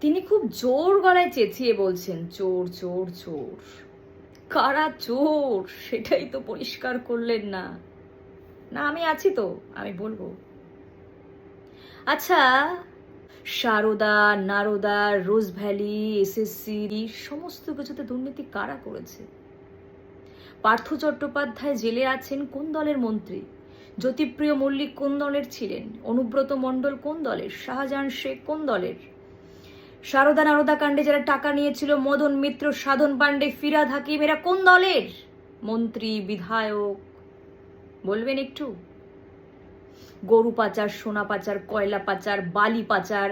তিনি খুব জোর গলায় চেঁচিয়ে বলছেন, চোর চোর চোর। কারা চোর? সেটাই তো পরিষ্কার করলেন না। না, আমি আছি তো, আমি বলব। আচ্ছা Saradha, Narada, Rose Valley SSC সমস্ত কিছুতে দুর্নীতি কারা করেছে? পার্থ চট্টোপাধ্যায় জেলে আছেন কোন দলের মন্ত্রী? জ্যোতিপ্রিয় মল্লিক কোন দলের ছিলেন? অনুব্রত মণ্ডল কোন দলের? শাহজাহান শেখ কোন দলের? সারদা নারদা কাণ্ডে যারা টাকা নিয়েছিল, মদন মিত্র, সাধন পাণ্ডে, ফিরাদ হাকিম, এরা কোন দলের? মন্ত্রী, বিধায়ক। বলবেন একটু? গরু পাচার, সোনা পাচার, কয়লা পাচার, বালি পাচার,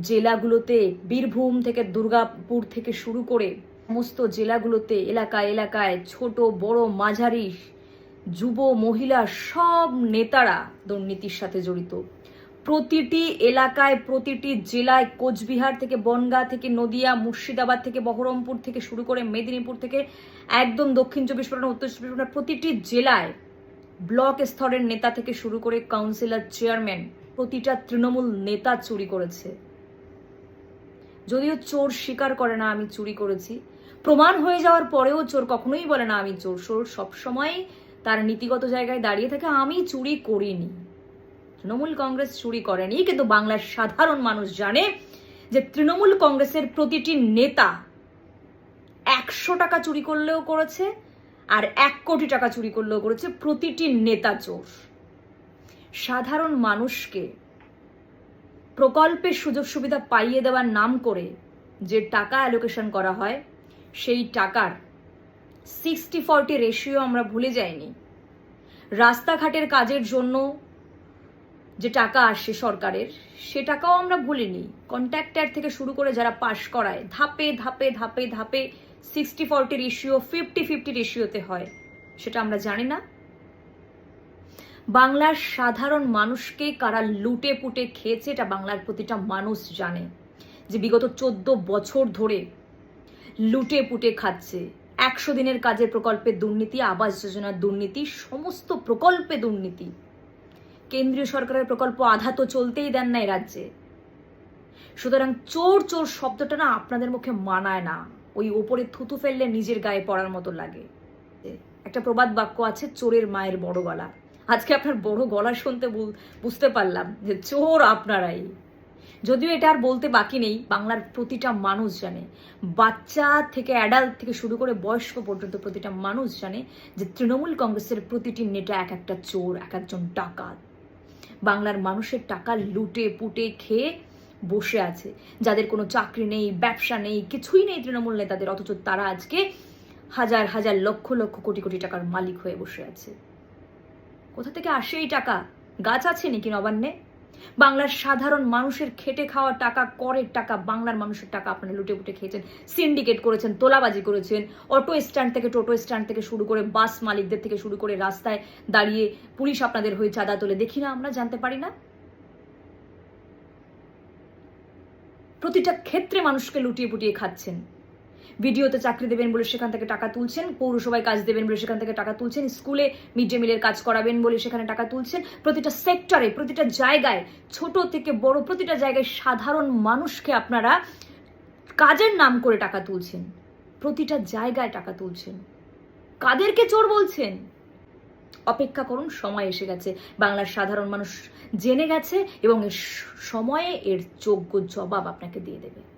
জেলাগুলোতে বীরভূম থেকে দুর্গাপুর থেকে শুরু করে সমস্ত জেলাগুলোতে, এলাকায় এলাকায় ছোট, বড়, মাঝারি, যুব, মহিলা, সব নেতারা দুর্নীতির সাথে জড়িত। প্রতিটি এলাকায়, প্রতিটি জেলায় কোচবিহার থেকে, বনগাঁ থেকে, নদিয়া, মুর্শিদাবাদ থেকে, বহরমপুর থেকে শুরু করে মেদিনীপুর থেকে একদম দক্ষিণ চব্বিশ পরগনা, উত্তর চব্বিশ পরগনা, প্রতিটি জেলায় ব্লক স্তরের নেতা থেকে শুরু করে কাউন্সিলর, চেয়ারম্যান প্রতিটা তৃণমূল নেতা চুরি করেছে। যদিও চোর স্বীকার করে না, আমি চুরি করেছি। প্রমাণ হয়ে যাওয়ার পরেও চোর কখনোই বলে না, আমি চোর। চোর সবসময় তার নীতিগত জায়গায় দাঁড়িয়ে থাকে, আমি চুরি করিনি। তৃণমূল কংগ্রেস চুরি করেনি, কিন্তু বাংলার সাধারণ মানুষ জানে যে তৃণমূল কংগ্রেসের প্রতিটি নেতা একশো টাকা চুরি করলেও করেছে আর এক কোটি টাকা চুরি করলেও করেছে প্রতিটি নেতা চোর। সাধারণ মানুষকে প্রকল্পের সুযোগ সুবিধা পাইয়ে দেওয়ার নাম করে যে টাকা অ্যালোকেশন করা হয়, সেই টাকার সিক্সটি ফর্টি রেশিও আমরা ভুলে যাইনি। রাস্তাঘাটের কাজের জন্য যে টাকা আসে সরকারের, সে টাকাও আমরা ভুলিনি। কন্ট্রাক্টর থেকে শুরু করে যারা পাশ করায়, ধাপে ধাপে ধাপে ধাপে sixty forty ratio fifty fifty রেশিওতে হয়। সেটা আমরা জানি না। বাংলার সাধারণ মানুষকে কারা লুটে পুটে খেয়েছে, এটা বাংলার প্রতিটা মানুষ জানে। যে বিগত চোদ্দ বছর ধরে লুটে পুটে খাচ্ছে। একশো দিনের কাজের প্রকল্পে দুর্নীতি, আবাস যোজনার দুর্নীতি, সমস্ত প্রকল্পে দুর্নীতি। কেন্দ্রীয় সরকারের প্রকল্প আধা তো চলতেই দেন না এই রাজ্যে। সুতরাং চোর চোর শব্দটা না আপনাদের মুখে মানায় না। ওই ওপরে থুতু ফেললে নিজের গায়ে পড়ার মতো লাগে। একটা প্রবাদ বাক্য আছে, চোরের মায়ের বড় গলা। আজকে আপনার বড় গলা শুনতে বুঝতে পারলাম যে চোর আপনারাই। যদিও এটা আর বলতে বাকি নেই, বাংলার প্রতিটা মানুষ জানে। বাচ্চা থেকে অ্যাডাল্ট থেকে শুরু করে বয়স্ক পর্যন্ত প্রতিটা মানুষ জানে যে তৃণমূল কংগ্রেসের প্রতিটি নেতা এক একটা চোর, এক একজন ডাকাত। বাংলার মানুষের টাকা লুটে পুটে খেয়ে বসে আছে। যাদের কোনো চাকরি নেই, ব্যবসা নেই, কিছুই নেই তৃণমূল নেতাদের, অথচ তারা আজকে হাজার হাজার, লক্ষ লক্ষ কোটি কোটি টাকার মালিক হয়ে বসে আছে। কোথা থেকে আসে এই টাকা? গাছ আছে নাকি নবান্নে? বাংলার সাধারণ মানুষের খেটে খাওয়া টাকা, করের টাকা, বাংলার মানুষের টাকা আপনারা লুটে পুটে খেয়েছেন সিন্ডিকেট করেছেন, তোলাবাজি করেছেন অটো স্ট্যান্ড থেকে, টোটো স্ট্যান্ড থেকে শুরু করে বাস মালিকদের থেকে শুরু করে রাস্তায় দাঁড়িয়ে পুলিশ আপনাদের হয়ে চাঁদা তোলে। দেখি না, আমরা জানতে পারি না? প্রতিটা ক্ষেত্রে মানুষকে লুটিয়ে পুটিয়ে খাচ্ছেন। ভিডিওতে চাকরি দেবেন বলে সেখান থেকে টাকা তুলছেন, পৌরসভায় কাজ দেবেন বলে সেখান থেকে টাকা তুলছেন, স্কুলে মিড ডে মিলের কাজ করাবেন বলে সেখানে টাকা তুলছেন। প্রতিটা সেক্টরে, প্রতিটা জায়গায়, ছোট থেকে বড় প্রতিটা জায়গায় সাধারণ মানুষকে আপনারা কাজের নাম করে টাকা তুলছেন। প্রতিটা জায়গায় টাকা তুলছেন। কাদেরকে চোর বলছেন? অপেক্ষা করুন, সময় এসে গেছে। বাংলার সাধারণ মানুষ জেনে গেছে এবং এর সময়ে এর যোগ্য জবাব আপনাকে দিয়ে দেবে।